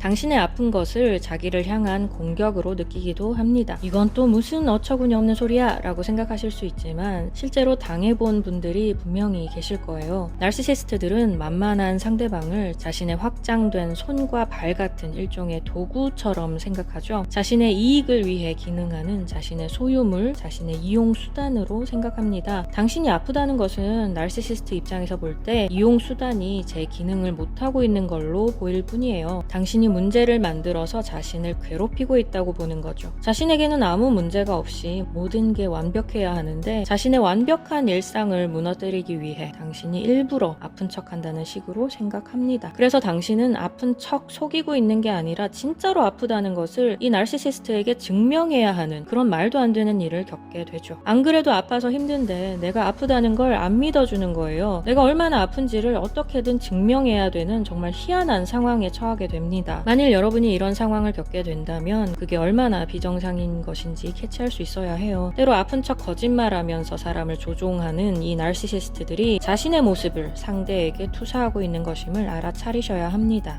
당신의 아픈 것을 자기를 향한 공격으로 느끼기도 합니다. 이건 또 무슨 어처구니 없는 소리야 라고 생각하실 수 있지만 실제로 당해본 분들이 분명히 계실 거예요. 나르시시스트들은 만만한 상대방을 자신의 확장된 손과 발 같은 일종의 도구처럼 생각하죠. 자신의 이익을 위해 기능하는 자신의 소유물, 자신의 이용 수단으로 생각합니다. 당신이 아프다는 것은 나르시시스트 입장에서 볼 때 이용 수단이 제 기능을 못하고 있는 걸로 보일 뿐이에요. 당신이 문제를 만들어서 자신을 괴롭히고 있다고 보는 거죠. 자신에게는 아무 문제가 없이 모든 게 완벽해야 하는데 자신의 완벽한 일상을 무너뜨리기 위해 당신이 일부러 아픈 척 한다는 식으로 생각합니다. 그래서 당신은 아픈 척 속이고 있는 게 아니라 진짜로 아프다는 것을 이 나르시시스트에게 증명해야 하는 그런 말도 안 되는 일을 겪게 되죠. 안 그래도 아파서 힘든데 내가 아프다는 걸 안 믿어주는 거예요. 내가 얼마나 아픈지를 어떻게든 증명해야 되는 정말 희한한 상황에 처하게 됩니다. 만일 여러분이 이런 상황을 겪게 된다면 그게 얼마나 비정상인 것인지 캐치할 수 있어야 해요. 때로 아픈 척 거짓말하면서 사람을 조종하는 이 나르시시스트들이 자신의 모습을 상대에게 투사하고 있는 것임을 알아차리셔야 합니다.